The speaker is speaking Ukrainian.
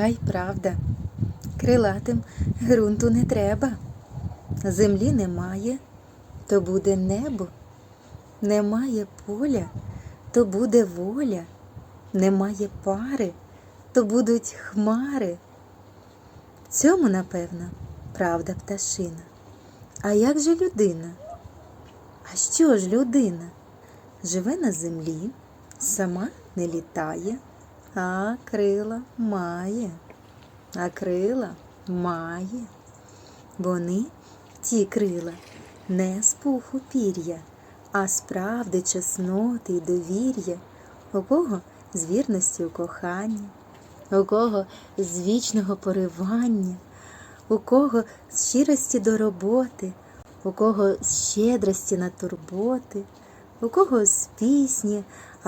Ай, правда, крилатим ґрунту не треба. Землі немає, то буде небо. Немає поля, то буде воля. Немає пари, то будуть хмари. Цьому, напевно, правда пташина. А як же людина? А що ж людина? Живе на землі, сама не літає, а крила має, а крила має. Вони, ті крила, не з пуху пір'я, а з правди, чесноти й довір'я, у кого з вірності у коханні, у кого з вічного поривання, у кого з щирості до роботи, у кого з щедрості на турботи, у кого з пісні,